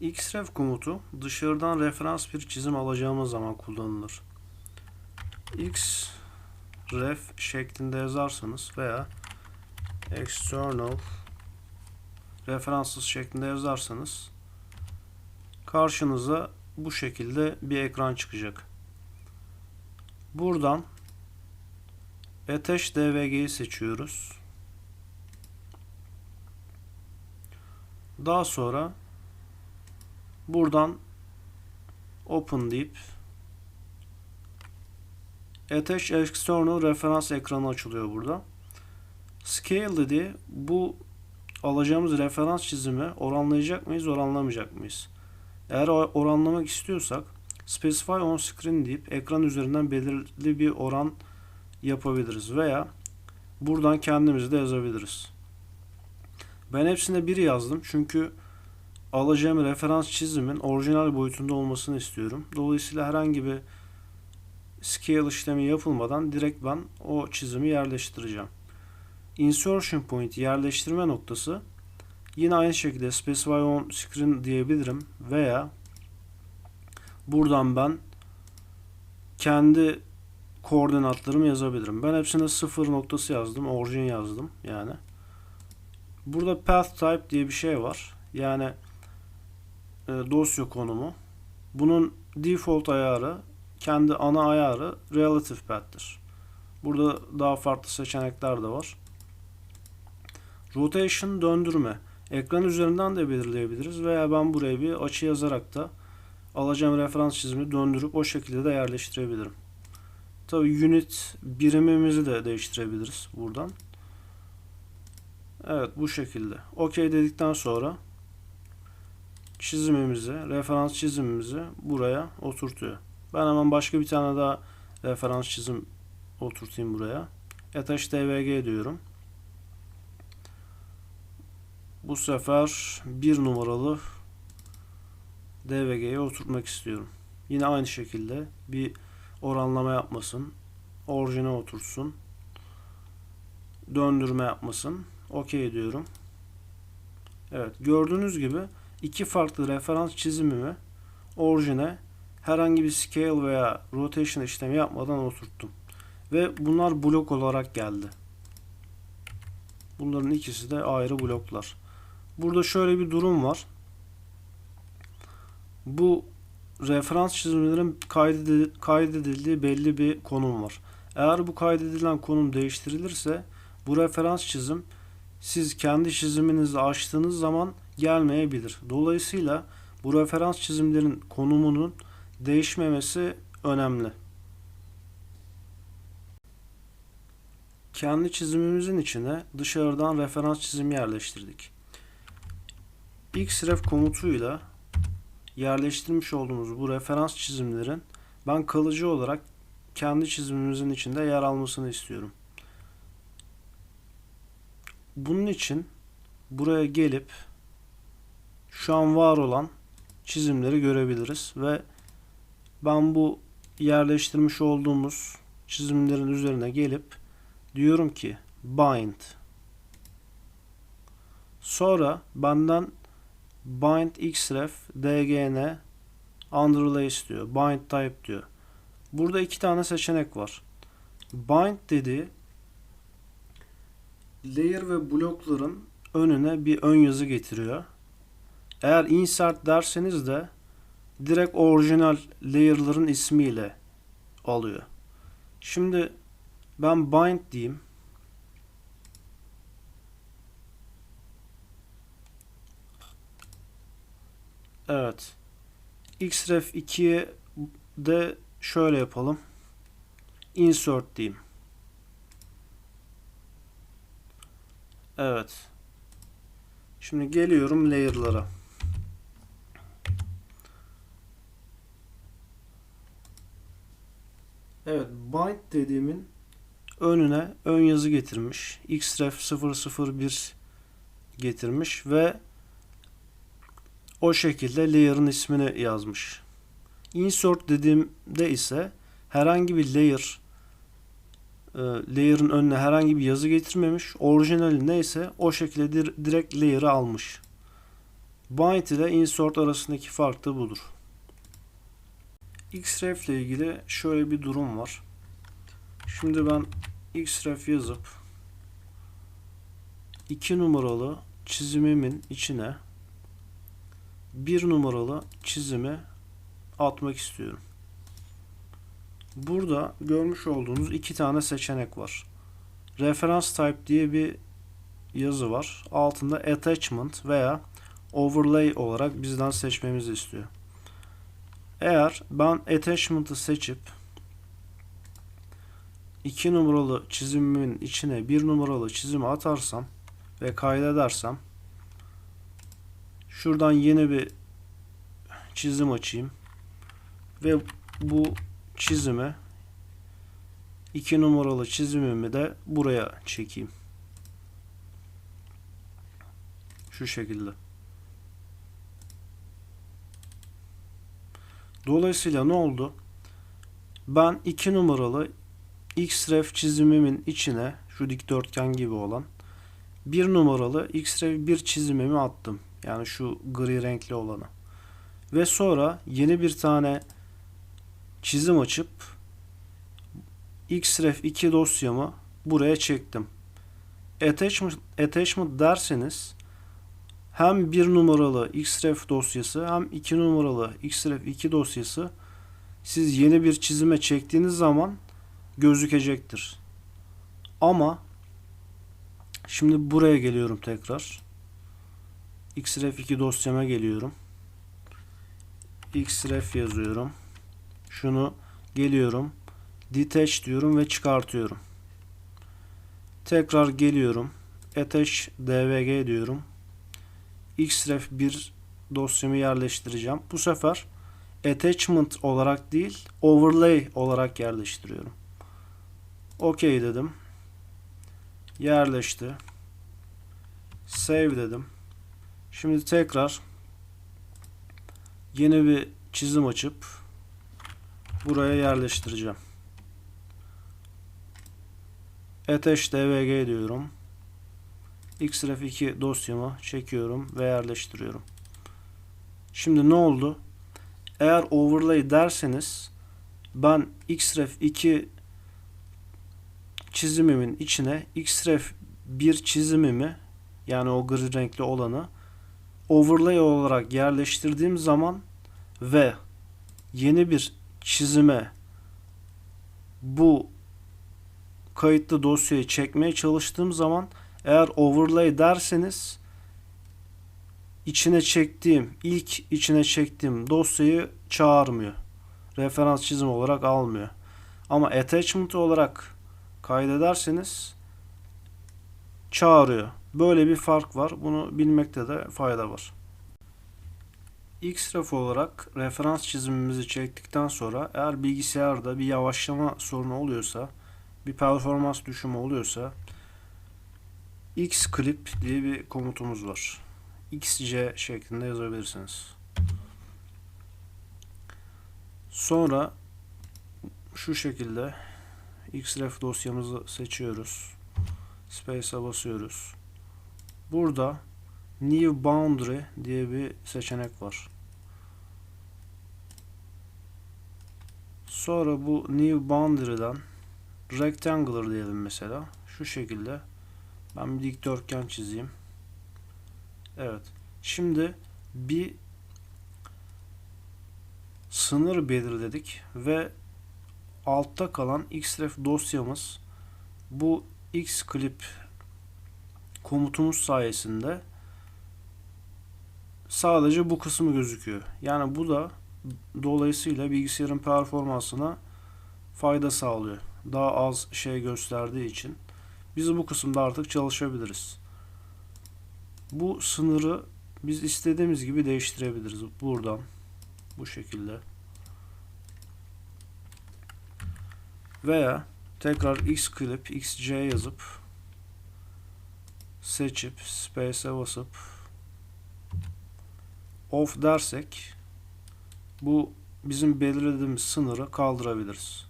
xref komutu dışarıdan referans bir çizim alacağımız zaman kullanılır. xref şeklinde yazarsanız veya external referanssız şeklinde yazarsanız karşınıza bu şekilde bir ekran çıkacak. Buradan Attach DVG'yi seçiyoruz. Daha sonra buradan Open deyip Attach External Referans ekranı açılıyor burada. Scale dediği bu alacağımız referans çizimi oranlayacak mıyız, oranlamayacak mıyız? Eğer oranlamak istiyorsak Specify on screen deyip ekran üzerinden belirli bir oran yapabiliriz veya buradan kendimiz de yazabiliriz. Ben hepsine bir yazdım çünkü alacağım referans çizimin orijinal boyutunda olmasını istiyorum. Dolayısıyla herhangi bir scale işlemi yapılmadan direkt ben o çizimi yerleştireceğim. Insertion point yerleştirme noktası yine aynı şekilde specify on screen diyebilirim veya buradan ben kendi koordinatlarımı yazabilirim. Ben hepsine sıfır noktası yazdım. Orijin yazdım yani. Burada path type diye bir şey var. Yani dosya konumu. Bunun default ayarı kendi ana ayarı relative path'tir. Burada daha farklı seçenekler de var. Rotation döndürme. Ekran üzerinden de belirleyebiliriz veya ben buraya bir açı yazarak da alacağım referans çizimi döndürüp o şekilde de yerleştirebilirim. Tabi unit birimimizi de değiştirebiliriz buradan. Evet bu şekilde. OK dedikten sonra çizimimizi, referans çizimimizi buraya oturtuyor. Ben hemen başka bir tane daha referans çizim oturtayım buraya. Attach DVG diyorum. Bu sefer bir numaralı DVG'ye oturtmak istiyorum. Yine aynı şekilde bir oranlama yapmasın. Orijine otursun. Döndürme yapmasın. OK diyorum. Evet gördüğünüz gibi iki farklı referans çizimimi orijine herhangi bir scale veya rotation işlemi yapmadan oturttum. Ve bunlar blok olarak geldi. Bunların ikisi de ayrı bloklar. Burada şöyle bir durum var. Bu referans çizimlerin kaydedil- kaydedildiği belli bir konum var. Eğer bu kaydedilen konum değiştirilirse bu referans çizim siz kendi çiziminizi açtığınız zaman gelmeyebilir. Dolayısıyla bu referans çizimlerin konumunun değişmemesi önemli. Kendi çizimimizin içine dışarıdan referans çizimi yerleştirdik. xref komutuyla yerleştirmiş olduğumuz bu referans çizimlerin ben kalıcı olarak kendi çizimimizin içinde yer almasını istiyorum. Bunun için buraya gelip şu an var olan çizimleri görebiliriz ve ben bu yerleştirmiş olduğumuz çizimlerin üzerine gelip diyorum ki bind sonra benden bind xref dgn underlay istiyor. Bind type diyor. Burada iki tane seçenek var. Bind dediği layer ve blokların önüne bir ön yazı getiriyor. Eğer insert derseniz de direkt orijinal layer'ların ismiyle alıyor. Şimdi ben bind diyeyim. Evet. xref 2'ye de şöyle yapalım. Insert diyeyim. Evet. Şimdi geliyorum layer'lara. Evet, bind dediğimin önüne ön yazı getirmiş. xref 001 getirmiş ve o şekilde layer'ın ismini yazmış. Insert dediğimde ise herhangi bir layer e, layer'ın önüne herhangi bir yazı getirmemiş. Orijinali neyse o şekilde dir- direkt layer'ı almış. Bind ile insert arasındaki fark da budur. Xref ile ilgili şöyle bir durum var. Şimdi ben Xref yazıp 2 numaralı çizimimin içine bir numaralı çizimi atmak istiyorum. Burada görmüş olduğunuz iki tane seçenek var. Reference type diye bir yazı var. Altında attachment veya overlay olarak bizden seçmemizi istiyor. Eğer ben attachment'ı seçip 2 numaralı çizimimin içine 1 numaralı çizimi atarsam ve kaydedersem şuradan yeni bir çizim açayım ve bu çizimi 2 numaralı çizimimi de buraya çekeyim. Şu şekilde. Dolayısıyla ne oldu? Ben 2 numaralı xref çizimimin içine şu dikdörtgen gibi olan bir numaralı xref bir çizimimi attım. Yani şu gri renkli olanı. Ve sonra yeni bir tane çizim açıp xref 2 dosyamı buraya çektim. Attachment, attachment derseniz hem bir numaralı xref dosyası hem iki numaralı xref 2 dosyası siz yeni bir çizime çektiğiniz zaman gözükecektir. Ama şimdi buraya geliyorum tekrar. xref 2 dosyama geliyorum. xref yazıyorum. Şunu geliyorum. Detach diyorum ve çıkartıyorum. Tekrar geliyorum. Attach dvg diyorum. Xref 1 dosyamı yerleştireceğim. Bu sefer attachment olarak değil overlay olarak yerleştiriyorum. OK dedim. Yerleşti. Save dedim. Şimdi tekrar yeni bir çizim açıp buraya yerleştireceğim. Attach dvg diyorum. Xref 2 dosyamı çekiyorum ve yerleştiriyorum. Şimdi ne oldu? Eğer overlay derseniz ben xref 2 çizimimin içine xref 1 çizimimi yani o gri renkli olanı overlay olarak yerleştirdiğim zaman ve yeni bir çizime bu kayıtlı dosyayı çekmeye çalıştığım zaman eğer overlay derseniz içine çektiğim ilk içine çektiğim dosyayı çağırmıyor. Referans çizim olarak almıyor. Ama attachment olarak kaydederseniz çağırıyor. Böyle bir fark var. Bunu bilmekte de fayda var. Xref olarak referans çizimimizi çektikten sonra eğer bilgisayarda bir yavaşlama sorunu oluyorsa, bir performans düşümü oluyorsa xclip diye bir komutumuz var. xc şeklinde yazabilirsiniz. Sonra şu şekilde xref dosyamızı seçiyoruz. Space'a basıyoruz. Burada New Boundary diye bir seçenek var. Sonra bu New Boundary'den Rectangular diyelim mesela. Şu şekilde ben bir dikdörtgen çizeyim. Evet. Şimdi bir sınır belirledik ve altta kalan xref dosyamız bu xclip komutumuz sayesinde sadece bu kısmı gözüküyor. Yani bu da dolayısıyla bilgisayarın performansına fayda sağlıyor. Daha az şey gösterdiği için biz bu kısımda artık çalışabiliriz. Bu sınırı biz istediğimiz gibi değiştirebiliriz. Buradan bu şekilde. Veya tekrar xclip xc yazıp seçip space'e basıp off dersek bu bizim belirlediğimiz sınırı kaldırabiliriz.